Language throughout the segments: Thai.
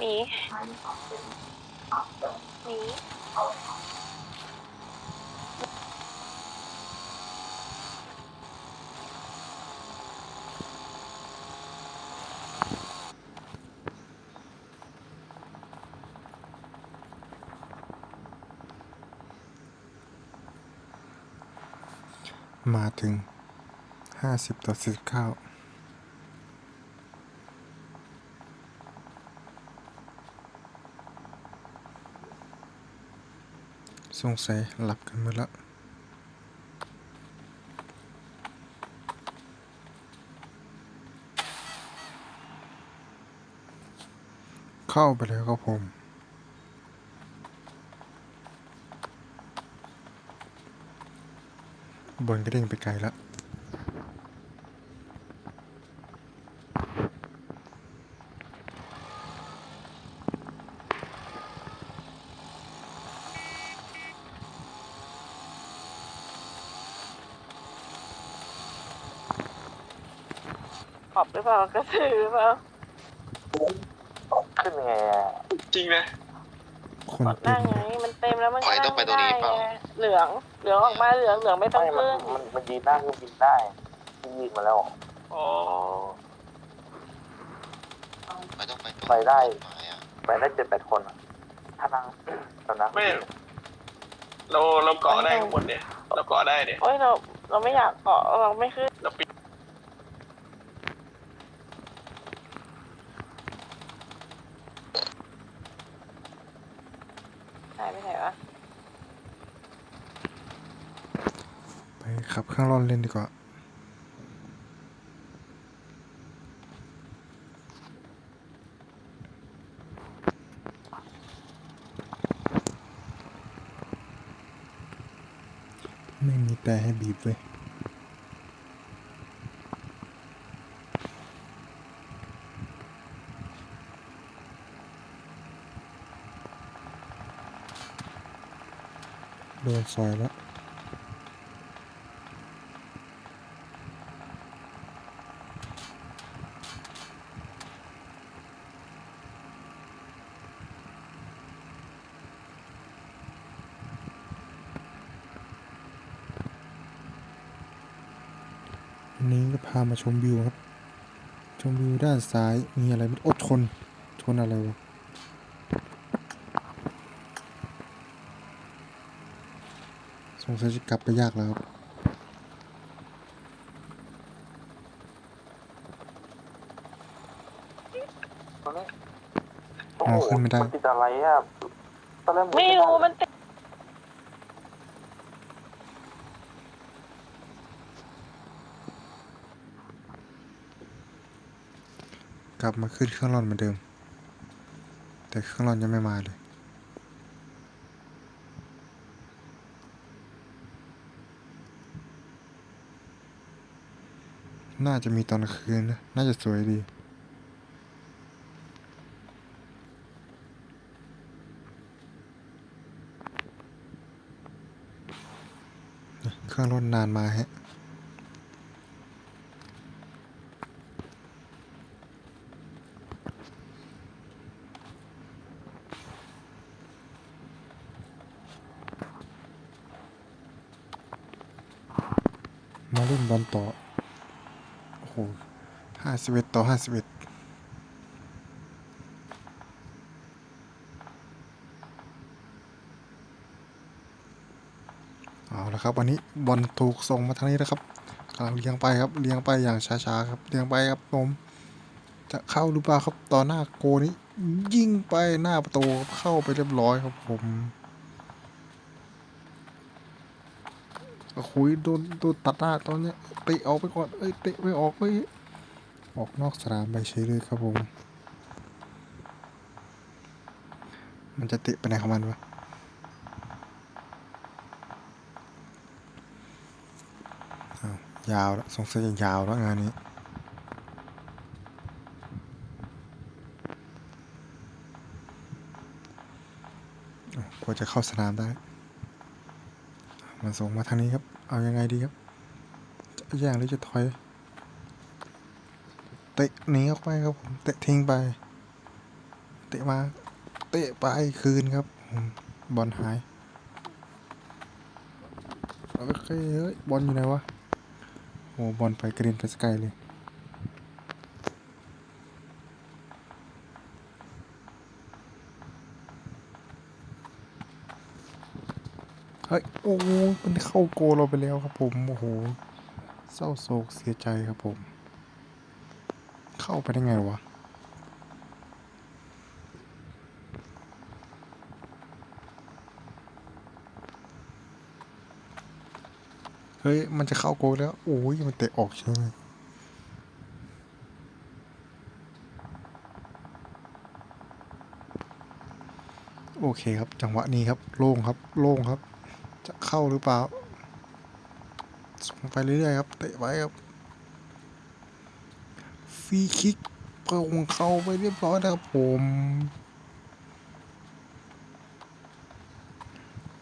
หนีหนีมาถึง 50 ต่อ 49 สงสัยหลับกันหมดแล้วเข้าไปแล้วครับผมบนก็เด้งไปไกลแล้ว อบหรือเปล่ากระสือหรือเปล่าขึ้นไงอะจริงนะคนกดเต็นั่มงไงมันเต็มแล้วมันก็ปล่อยต้นั่องงไปไม่ตรงได้นี้เปล่าไงเหลืองเหลืองออกมาเหลืองเหลืองไม่ต้องไม่มันขึ้นมันมันยืนได้ก็บินได้ที่ยิงมาแล้วอ๋อไม่ต้องไปตรงไปได้หมายอะไปได้เจ็ดแปดคนอะถ้านั่งตอนนั้นไม่เราเราเกาะได้ข้างบนเนี่ย เราเกาะได้เนี่ยโอ้ยเราเราไม่อยากเกาะเราไม่ขึ้นเราปิด หายไปไหนวะ ไปขับเครื่องร่อนเล่นดีกว่า ไม่มีแต่ให้บีบเลย โดนซอยแล้ววันนี้ก็พามาชมวิวครับ ชมวิวด้านซ้ายมีอะไรไม่โอ้ชนชนอะไรวะ ส งสัยจะกลับไปยากแล้วครับตอนนี้อ๋อขึ้นไม่ได้นติดอะไรอะตอนแรกนไม่รู้มันติดกลับมาขึ้นเครื่องร่อนเหมือนเดิม แต่เครื่องร่อนยังไม่มาเลย น่าจะมีตอนคืนนะ น่าจะสวยดี เครื่องร่นนานมาฮะมาเล่นบอลต่อ หห้าสิบเอ็ดต่อห้าสิบเอ็ดเอาละครับวันนี้บอลถูกส่งมาทางนี้นะครับกำลังเลี้ยงไปครับเลี้ยงไปอย่างช้าๆครับเลี้ยงไปครับผมจะเข้าหรือเปล่าครับต่อหน้าโกนี้ยิงไปหน้าประตูเข้าไปเรียบร้อยครับผม โอ้โหโดนโดนตัดหน้าตอนเนี้ยเตะออกไปก่อนเอ้ยเตะไม่ออกเอ้ยออกนอกสนามไปเฉยเลยครับผม มันจะเตะไปไหนของมันวะยาวแล้วสงสัยจะยาวแล้วงานนี้อ้าวกว่าจะเข้าสนามได้ มันส่งมาทางนี้ครับ เอายังไงดีครับ จะแย่งหรือจะถอย เตะหนีออกไปครับผม เตะทิ้งไป เตะมา เตะไปคืนครับ บอลหายโอเคเฮ้ย บอลอยู่ไหนวะ โอ้บอลไปกระเด็นไปสกายเลย เฮ้ยโอ้มันเข้าโกเราไปแล้วครับผมโอ้โหเศร้าโศกเสียใจครับผม เข้าไปได้ไงวะเฮ้ย มันจะเข้าโกแล้ว โอ้ย มันเตะออกใช่ไหมโอเคครับ จังหวะนี้ครับ โล่งครับ โล่งครับ จะเข้าหรือเปล่า ส่งไปเรื่อยๆครับ เตะไว้ครับ ฟรีคิกเปิงเข้าไปเรียบร้อยแล้วครับผม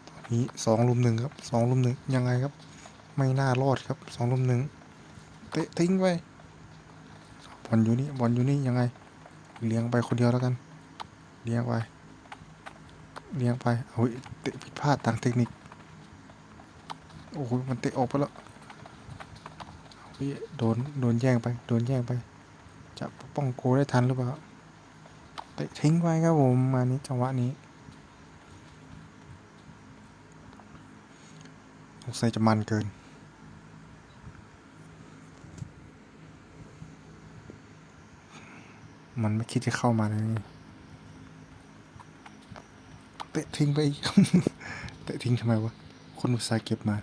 ตอนนี้สองลุมหนึ่งครับสองลุมหนึ่งยังไงครับ ไม่น่ารอดครับสองลุมหนึ่งเตะทิ้งไปบอลอยู่นี่บอลอยู่นี่ยังไง เลี้ยงไปคนเดียวแล้วกัน เลี้ยงไป เลี้ยงไปเฮ้ยเตะผิดพลาดทางเทคนิค โอ้โหมันเตะออกไปแล้วเฮ้ยโดนโดนแย่งไปโดนแย่งไป จะป้องโกได้ทันหรือเปล่าเตะทิ้งไว้ครับผมมานี้จังหวะนี้สงสัยจะมันเกินมันไม่คิดจะเข้ามาเลยนี่เตะทิ้งไปอีก เตะทิ้งทำไมวะ คนอุตส่าห์เก็บมา